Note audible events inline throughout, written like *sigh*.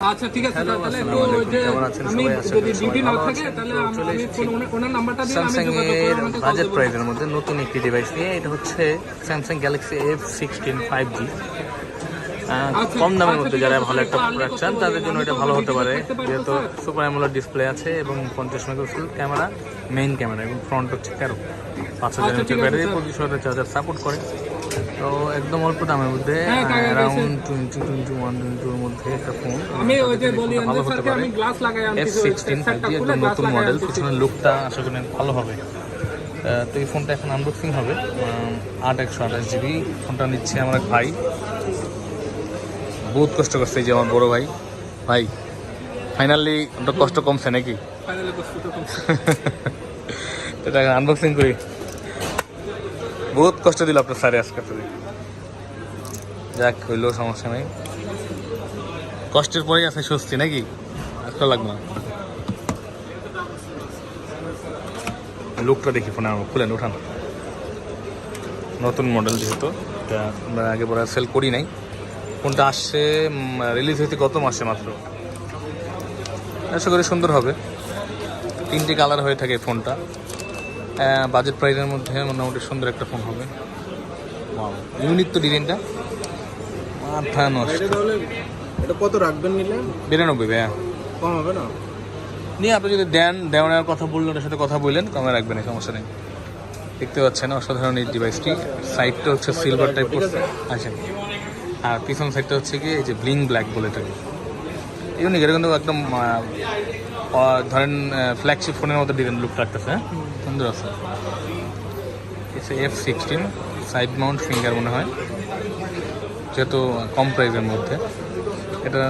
আচ্ছা ঠিক আছে তাহলে তো যে আমি যদি ডিউটি না থাকে তাহলে আম- ফোন ওনার- নাম্বারটা আমি যোগাযোগ আমাকে বাজেট প্রাইসের মধ্যে নতুন একটি ডিভাইস নিয়ে এটা হচ্ছে Samsung Galaxy F sixteen five G কম দামের মধ্যে যারা ভালো একটা প্রোডাক্ট চান তাদের জন্য এটা ভালো হতে পারে। যেহেতু সুপার অ্যামোলার ডিসপ্লে আছে এবং পঞ্চাশ মেগাপিক্সেল ক্যামেরা মেইন ক্যামেরা এবং ফ্রন্ট হচ্ছে তেরো। পাঁচ হাজার এমএচ ঠিক আছে, ব্যাটারি পঁচিশ হাজার চার্জার সাপোর্ট করে। তো একদম অল্প দামের মধ্যে। অ্যারাউন্ড টোয়েন্টি টোয়েন্টি ওয়ান টোয়েন্টির মধ্যে একটা ফোন ভালো হতে পারে। এফ সিক্সটিন একদম নতুন মডেল। পিছনের লুকটা আশা করি ভালো হবে। তো এই ফোনটা এখন আনবক্সিং হবে। আট একশো আঠাশ জিবি ফোনটা নিচ্ছে আমার এক ভাই। বহুত কষ্ট করছে যে আমার বড় ভাই। ভাই ফাইনালি ওটা কষ্ট কমছে নাকি। এটা আনবক্সিং *laughs* করি। বহুত কষ্ট দিল আপনার স্যারে আজকে যাক হইলেও সমস্যা নেই। কষ্টের পরেই আছে স্বস্তি নাকি? আজকে লাগবে না। লুকটা দেখি ফোনে আমার খুলেন উঠান। নতুন মডেল যেহেতু এটা আমরা আগে পরে সেল করি নাই। ফোনটা আসছে রিলিজ হয়েছে গত মাসে মাত্র। আশা করি সুন্দর হবে। তিনটি কালার হয়ে থাকে ফোনটা বাজেট প্রাইসের মধ্যে মোটামুটি সুন্দর একটা ফোন হবে। ইউনিক তো ডিজাইনটা মাথা নষ্ট এটা কত রাখবেন নিলে? বিরানব্বই ভাইয়া। কম হবে না? নিয়ে আপনি যদি দেন দেওয়ার কথা বললেন ওটার সাথে কথা বললেন কমে রাখবেন এই সমস্যা নেই। দেখতে পাচ্ছেন অসাধারণ এই ডিভাইসটি সাইডটা হচ্ছে সিলভার টাইপ করছে আচ্ছা। আর পিছন সাইডটা হচ্ছে কি এই যে ব্লিং ব্ল্যাক বলে এটাকে ইউনিক এটা কিন্তু একদম ধরেন ফ্ল্যাগশিপ ফোনের মতো ডিজাইন লুক লাগতেছে হ্যাঁ? সুন্দর আছে। F sixteen side mount finger মনে হয়, যেহেতু কম প্রাইসের মধ্যে। এটা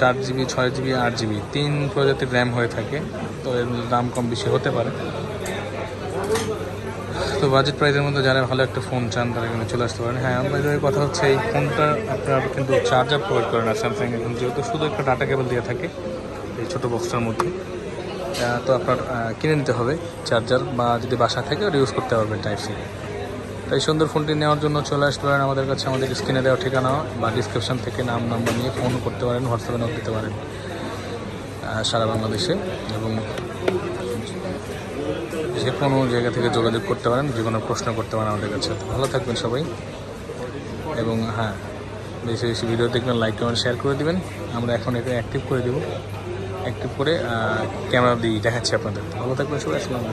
চার জিবি ছয় জিবি আট জিবি তিন প্রজাতির র্যাম হয়ে থাকে, তো এর দাম কম বেশি হতে পারে। তো বাজেট প্রাইসের মধ্যে যারা ভালো একটা ফোন চান, তারা এখানে চলে আসতে পারেন। হ্যাঁ আমাদের কথা হচ্ছে, এই ফোনটা আপনার কিন্তু চার্জার প্রোভাইড করে না স্যামসাং এখন যেহেতু শুধু একটা ডাটা কেবল দিয়ে থাকে, এই ছোটো বক্সটার মধ্যে তো আপনার কিনে নিতে হবে চার্জার বা যদি বাসা থেকে ওটা ইউজ করতে পারবেন টাইপ সি তাই সুন্দর ফোনটি নেওয়ার জন্য চলে আসতে পারেন আমাদের কাছে। আমাদের স্ক্রিনে দেওয়া ঠিকানা বা ডিসক্রিপশন থেকে নাম নাম্বার নিয়ে ফোন করতে পারেন হোয়াটসঅ্যাপে নোট দিতে পারেন সারা বাংলাদেশে। এবং যে কোনো জায়গা থেকে যোগাযোগ করতে পারেন, যে কোনো প্রশ্ন করতে পারেন আমাদের কাছে। ভালো থাকবেন সবাই। এবং হ্যাঁ বেশি বেশি ভিডিও দেখবেন লাইক কমেন্ট শেয়ার করে দেবেন। আমরা এখন এটা অ্যাক্টিভ করে দেবো। অ্যাক্টিভ করে ক্যামেরা দিয়ে দেখাচ্ছি আপনাদের। ভালো থাকবেন সবাই, আসসালামু